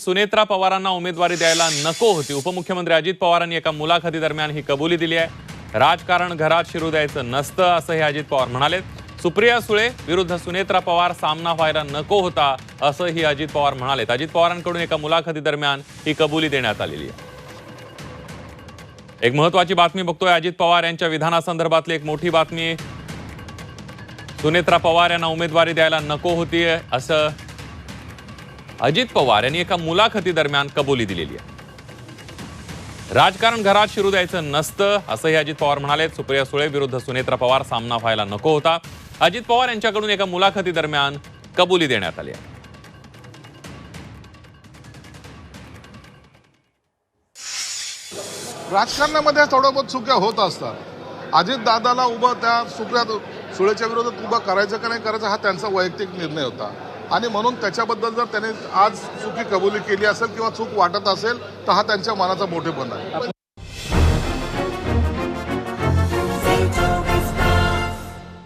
सुनेत्रा पवारांना उमेदवारी द्यायला नको होती. उपमुख्यमंत्री अजित पवारांनी एका मुलाखतीदरम्यान ही कबुली दिली आहे. राजकारण घरात शिरू द्यायचं नसतं असंही अजित पवार म्हणाले सुप्रिया सुळे विरुद्ध सुनेत्रा पवार सामना व्हायला नको होता असंही अजित पवार म्हणालेत. अजित पवारांकडून एका मुलाखतीदरम्यान ही कबुली देण्यात आलेली आहे. एक महत्वाची बातमी बघतोय. अजित पवार यांच्या विधानासंदर्भातली एक मोठी बातमी. सुनेत्रा पवार यांना उमेदवारी द्यायला नको होती असं अजित पवार यांनी एका मुलाखती दरम्यान कबुली दिलेली आहे. राजकारण घरात शिरू द्यायचं नसतं असंही अजित पवार म्हणाले. सुप्रिया सुळे विरुद्ध सुनेत्रा पवार सामना व्हायला नको होता. अजित पवार यांच्याकडून एका मुलाखतीदरम्यान कबुली देण्यात आली आहे. राजकारणामध्ये थोडं बहुत चुक्या होत असतात. अजित दादाला उभं त्या सुप्रिया सुळेच्या विरोधात उभं करायचं का नाही करायचं हा त्यांचा वैयक्तिक निर्णय होता. आणि म्हणून त्याच्याबद्दल जर त्याने आज चुकी कबुली केली असेल किंवा चूक वाटत असेल तर हा त्यांच्या मनाचा मोठेपणा आहे.